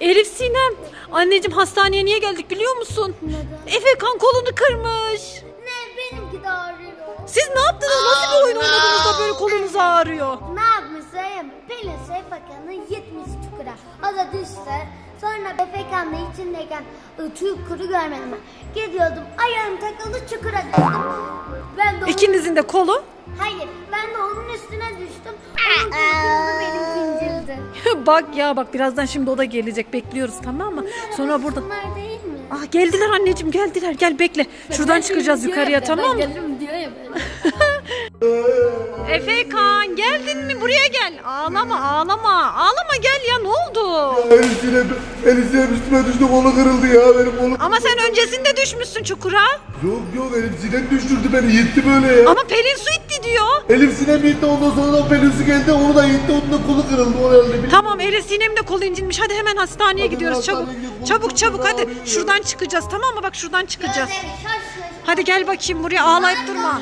Elif Sinem. Anneciğim hastaneye niye geldik biliyor musun? Neden? Efe kan kolunu kırmış. Ne benimki de ağrıyor. Siz ne yaptınız? Nasıl bir oyun oynadınız da böyle kolunuz ağrıyor? Ne yapmış söyleyeyim mi? Pelin Seyfakan'ı 70 çukura. O da düştü. Sonra Befekan'la içindeyken ı, çukuru görmedim ben. Gidiyordum ayağım takıldı çukura düştüm. Ben de onun... İkinizin de kolu. Hayır ben de onun üstüne düştüm. Onun kırıldı benim incildi. bak ya bak birazdan şimdi o da gelecek. Bekliyoruz tamam mı? Sonra burada. Bunlar değil mi? Ah geldiler anneciğim geldiler. Gel bekle. Şuradan çıkacağız yukarıya tamam mı? gelirim diyor ya böyle. Efe kan geldin mi? Buraya gel. Ağlama ağlama. Ağlama gel ya ne oldu? Elisine, Elisine üstüme düştü kolu kırıldı ya benim kolum. Ama sen öncesinde düşmüşsün çukura. Yok yok Elif Sinem düşürdü beni yitti böyle ya. Ama Pelin su itti diyor. Elif Sinem yitti ondan sonra da Pelinsu geldi onu da yitti onun da kolu kırıldı o herhalde. Tamam Elif Sinem de kolu incinmiş. Hadi hemen hastaneye Hadi gidiyoruz hastaneye çabuk. gidelim. Çabuk çabuk hadi. Şuradan çıkacağız tamam mı? Bak şuradan çıkacağız. Hadi gel bakayım buraya ağlayıp durma.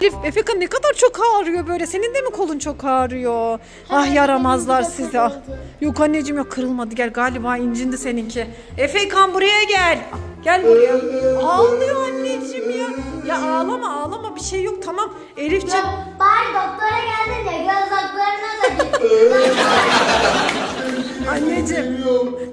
Elif Efekan ne kadar çok ağrıyor böyle. Senin de mi kolun çok ağrıyor? Ah yaramazlar sizi. Ah. Yok anneciğim yok kırılmadı. Gel galiba incindi seninki. Efekan buraya gel. Gel buraya. Ağlıyor anneciğim ya. Ya ağlama ağlama bir şey yok tamam. Elifciğim. Bari doktora geldin ya göz doktoruna da git. Anneciğim.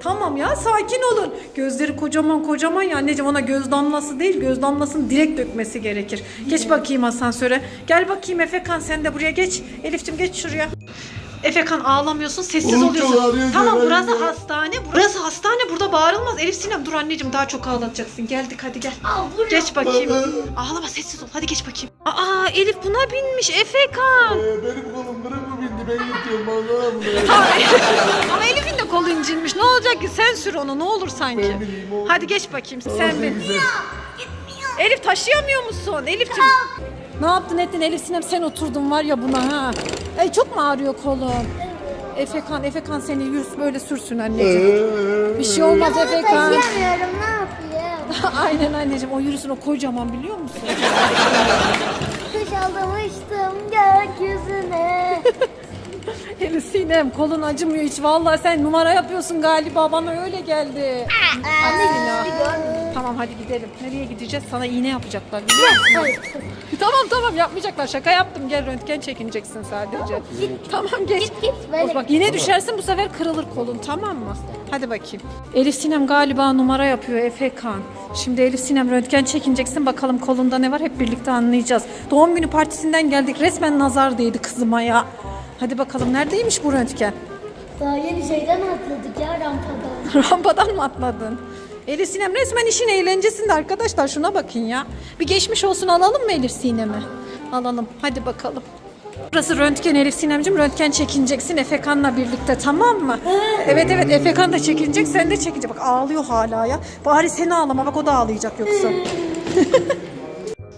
Tamam ya sakin olun. Gözleri kocaman kocaman ya anneciğim ona göz damlası değil göz damlasını direkt dökmesi gerekir. Geç bakayım asansöre. Gel bakayım Efekan sen de buraya geç. Elif'ciğim geç şuraya. Efekan ağlamıyorsun sessiz Oğlum, oluyorsun. tamam burası hastane. Burası hastane burada bağırılmaz. Elif Sinem dur anneciğim daha çok ağlatacaksın. Geldik hadi gel. Aa. Geç bakayım. Ağlama sessiz ol. Hadi geç bakayım. Aa Elif buna binmiş Efekan. Ee, benim kolum kırık mı bindi ben yitiyorum Allah'ım ya. Tamam. Ama Elif'in de kolu incinmiş. Ne olacak ki? Sen sür onu ne olur sanki. Ben bileyim, oğlum. Hadi geç bakayım sen bin. güzel. Elif taşıyamıyor musun? Elif'ciğim. Ne yaptın ettin Elif Sinem sen oturdun var ya buna ha. Ey çok mu ağrıyor kolun? Efekan, Efekan seni yürüs böyle sürsün anneciğim. Ee, Bir şey olmaz Onu Efekan. taşıyamıyorum ne yapayım? Aynen anneciğim o yürüsün o kocaman biliyor musun? Kış almıştım gökyüzüne. Elif Sinem kolun acımıyor hiç vallahi sen numara yapıyorsun galiba bana öyle geldi. Anne ya. Tamam hadi gidelim. Nereye gideceğiz? Sana iğne yapacaklar biliyor musun? tamam tamam yapmayacaklar. Şaka yaptım. Gel röntgen çekineceksin sadece. Tamam geç. Git, git, böyle. Of, bak yine düşersin bu sefer kırılır kolun tamam mı? Hadi bakayım. Elif Sinem galiba numara yapıyor Efe Kan. Şimdi Elif Sinem röntgen çekineceksin bakalım kolunda ne var hep birlikte anlayacağız. Doğum günü partisinden geldik resmen nazar değdi kızıma ya. Hadi bakalım neredeymiş bu röntgen? Daha yeni şeyden atladık ya rampadan. Rampadan mı atladın? Elif Sinem resmen işin eğlencesinde arkadaşlar şuna bakın ya. Bir geçmiş olsun alalım mı Elif Sinem'i? Alalım hadi bakalım. Burası röntgen Elif Sinem'cim röntgen çekineceksin Efekan'la birlikte tamam mı? evet evet Efekan da çekinecek sen de çekinecek. Bak ağlıyor hala ya. Bari seni ağlama bak o da ağlayacak yoksa.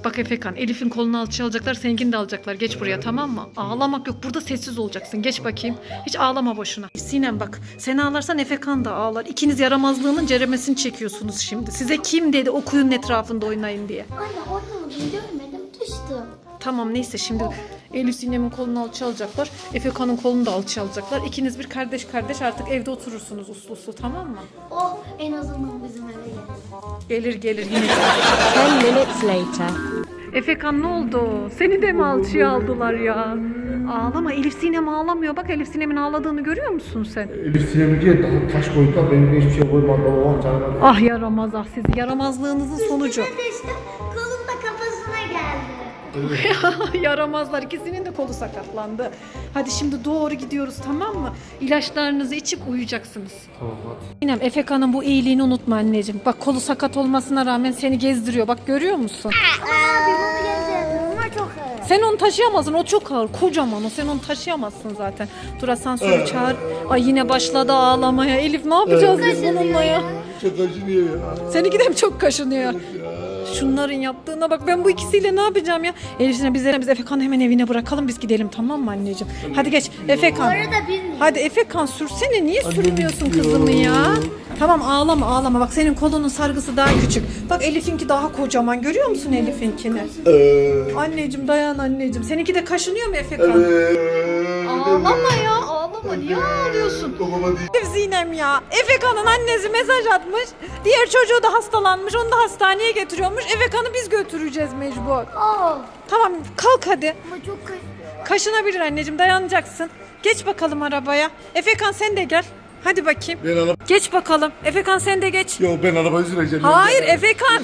Bak Efekan, Elif'in kolunu alçıya alacaklar, seninkini de alacaklar. Geç buraya tamam mı? Ağlamak yok. Burada sessiz olacaksın. Geç bakayım. Hiç ağlama boşuna. Sinem bak, sen ağlarsan Efekan da ağlar. İkiniz yaramazlığının ceremesini çekiyorsunuz şimdi. Size kim dedi o kuyunun etrafında oynayın diye. Anne oynamadım görmedim düştüm. Tamam neyse şimdi Elif Sinem'in kolunu alçıya alacaklar. Efekan'ın kolunu da alçıya alacaklar. İkiniz bir kardeş kardeş artık evde oturursunuz uslu uslu tamam mı? Oh en azından bizim eve geldi. Gelir gelir yine. 10 minutes later. Efekan ne oldu? Seni de mi alçıya aldılar ya? Ağlama Elif Sinem ağlamıyor. Bak Elif Sinem'in ağladığını görüyor musun sen? Elif Sinem'e daha taş koydular benim de hiçbir şey koymadı o canıma. Ah yaramaz ah sizi. Yaramazlığınızın sonucu. Üstüne Yaramazlar. ikisinin de kolu sakatlandı. Hadi şimdi doğru gidiyoruz tamam mı? İlaçlarınızı içip uyuyacaksınız. Tamam hadi. Sinem Efekan'ın bu iyiliğini unutma anneciğim. Bak kolu sakat olmasına rağmen seni gezdiriyor. Bak görüyor musun? Abi bunu gezerim ama çok ağır. Sen onu taşıyamazsın. O çok ağır. Kocaman o. Sen onu taşıyamazsın zaten. Dur asansörü çağır. Ay yine başladı ağlamaya. Elif ne yapacağız biz bununla ya? Çok acınıyor ya. Seninki de mi çok kaşınıyor? Şunların yaptığına bak ben bu ikisiyle ne yapacağım ya? Elif'ine biz, biz Efekan'ı hemen evine bırakalım biz gidelim tamam mı anneciğim? Hadi geç Efekan. Bilmiyorum. Hadi Efekan sürsene niye sürmüyorsun kızımı ya? Tamam ağlama ağlama bak senin kolunun sargısı daha küçük. Bak Elif'inki daha kocaman görüyor musun Elif'inkini? Anneciğim dayan anneciğim. Seninki de kaşınıyor mu Efekan? Ağlama ya Ağlama niye ağlıyorsun? Babama değil. Sinem ya. Efekan'ın annesi mesaj atmış. Diğer çocuğu da hastalanmış. Onu da hastaneye getiriyormuş. Efekan'ı biz götüreceğiz mecbur. Aa, Tamam kalk hadi. ama çok kaşınıyor. Kaşınabilir anneciğim dayanacaksın. Geç bakalım arabaya. Efekan sen de gel. Hadi bakayım. Ben araba... Geç bakalım. Efekan sen de geç. Yok ben arabayı süreceğim. Hayır Efekan.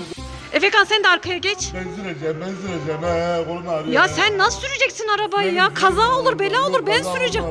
Efekan sen de arkaya geç. Ben süreceğim ben süreceğim. He kolum ağrıyor. Ya sen nasıl süreceksin arabayı ya? Kaza olur, bela olur. Ben süreceğim.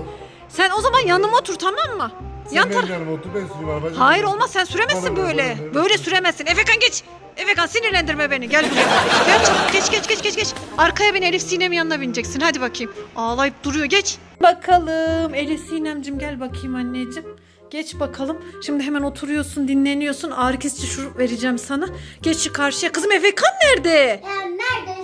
Sen o zaman yanıma otur tamam mı? Sen Yan benim tar- yanıma otur ben süreyim arabayı. Hayır olmaz sen süremezsin Bana böyle. bana ver. Böyle süremezsin. Efekan geç. Efekan sinirlendirme beni. Gel buraya. Gel çabuk geç geç geç geç geç. Arkaya bin Elif Sinem yanına bineceksin. Hadi bakayım. Ağlayıp duruyor geç. Bakalım Elif Sinemcim gel bakayım anneciğim. Geç bakalım. Şimdi hemen oturuyorsun, dinleniyorsun. Ağrı kesici şurup vereceğim sana. Geç şu karşıya. Kızım Efekan nerede? Neredeyse nerede?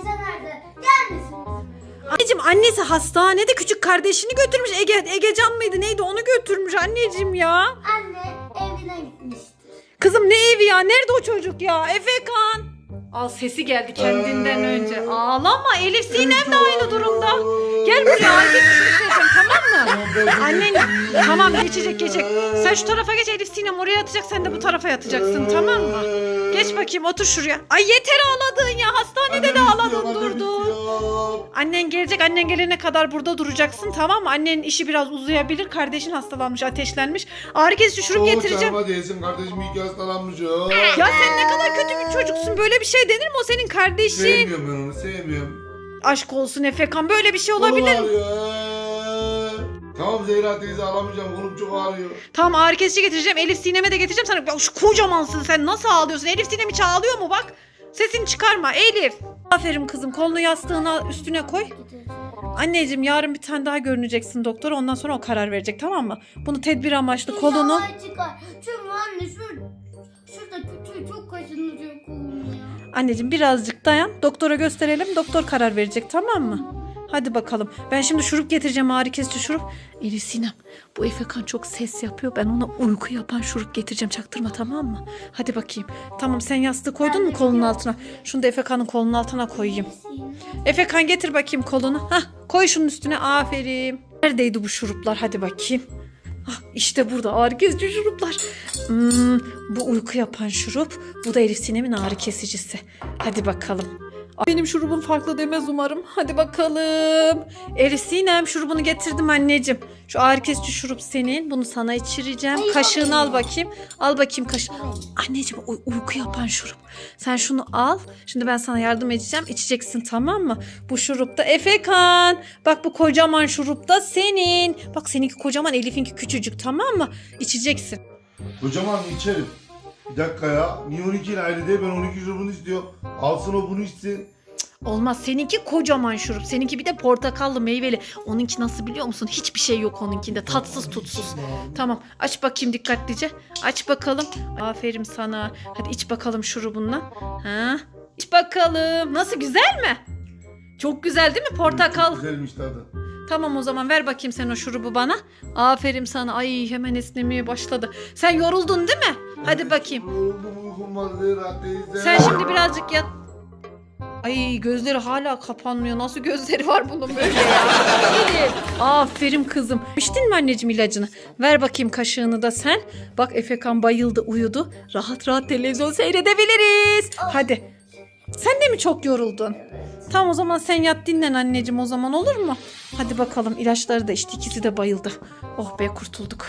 Anneciğim annesi hastanede küçük kardeşini götürmüş. Ege, Egecan mıydı neydi onu götürmüş anneciğim ya. Anne evine gitmiştir. Kızım ne evi ya? Nerede o çocuk ya? Efekan. Al sesi geldi kendinden önce. Ağlama Elif Sinem de aynı durumda. Gel buraya Elif vereceğim tamam mı? Annen tamam geçecek geçecek. Sen şu tarafa geç Elif Sinem oraya yatacak sen de bu tarafa yatacaksın tamam mı? Geç bakayım otur şuraya. Ay yeter ağladın ya hastanede de ağladın durdun. Annen gelecek annen gelene kadar burada duracaksın tamam mı? Annenin işi biraz uzayabilir. Kardeşin hastalanmış ateşlenmiş. Ağrı kesici şurup getireceğim. Hadi değilsin kardeşim iyi ki hastalanmış ya. Ya sen ne kadar kötü bir çocuksun. Böyle bir şey denir mi? O senin kardeşin. Sevmiyorum ben onu sevmiyorum. Aşk olsun Efekan. Böyle bir şey olabilir Kolum mi? ağrıyor. Tamam Zehra teyze alamayacağım kolum çok ağrıyor. Tamam ağrı kesici getireceğim. Elif Sinem'e de getireceğim sana. Ya şu kocamansın sen. Nasıl ağlıyorsun? Elif Sinem hiç ağlıyor mu bak? Sesini çıkarma Elif. Aferin kızım. Kolunu yastığına üstüne koy. Anneciğim yarın bir tane daha görüneceksin doktor. Ondan sonra o karar verecek tamam mı? Bunu tedbir amaçlı kolunu. Çıkar. Çünkü anne şur, şurada küçüğü çok kaşınıyor kolum ya. Anneciğim birazcık dayan. Doktora gösterelim. Doktor karar verecek tamam mı? Hadi bakalım. Ben şimdi şurup getireceğim ağrı kesici şurup. Elif Sinem bu Efekan çok ses yapıyor. Ben ona uyku yapan şurup getireceğim. Çaktırma tamam mı? Hadi bakayım. Tamam sen yastığı koydun mu kolunun altına? Şunu da Efekan'ın kolunun altına koyayım. Efekan getir bakayım kolunu. Hah koy şunun üstüne. Aferin. Neredeydi bu şuruplar? Hadi bakayım. Ah, işte burada ağrı kesici şuruplar. Hmm, bu uyku yapan şurup. Bu da Elif Sinem'in ağrı kesicisi. Hadi bakalım. Benim şurubum farklı demez umarım. Hadi bakalım. Elif Sinem şurubunu getirdim anneciğim. Şu ağrı kesici şurup senin. Bunu sana içireceğim. Ay, Kaşığını ay. al bakayım. Al bakayım kaşığı. Anneciğim uy- uyku yapan şurup. Sen şunu al. Şimdi ben sana yardım edeceğim. İçeceksin tamam mı? Bu şurup da Efekan. Bak bu kocaman şurup da senin. Bak seninki kocaman Elif'inki küçücük tamam mı? İçeceksin. Kocaman içerim. Bir dakika ya. Niye 12 ile ayrı değil? Ben 12 şurubunu istiyorum. Alsın o bunu içsin. Olmaz. Seninki kocaman şurup. Seninki bir de portakallı meyveli. Onunki nasıl biliyor musun? Hiçbir şey yok onunkinde. Tatsız tutsuz. Tamam. Aç bakayım dikkatlice. Aç bakalım. Aferin sana. Hadi iç bakalım şurubunla. Ha? İç bakalım. Nasıl güzel mi? Çok güzel değil mi portakal? Güzelmiş tadı. Tamam o zaman ver bakayım sen o şurubu bana. Aferin sana. Ay hemen esnemeye başladı. Sen yoruldun değil mi? Hadi bakayım. Sen şimdi birazcık yat. Ay gözleri hala kapanmıyor. Nasıl gözleri var bunun böyle ya? Elif. Aferin kızım. İçtin mi anneciğim ilacını? Ver bakayım kaşığını da sen. Bak Efekan bayıldı uyudu. Rahat rahat televizyon seyredebiliriz. Hadi. Sen de mi çok yoruldun? Tamam o zaman sen yat dinlen anneciğim o zaman olur mu? Hadi bakalım ilaçları da içti ikisi de bayıldı. Oh be kurtulduk.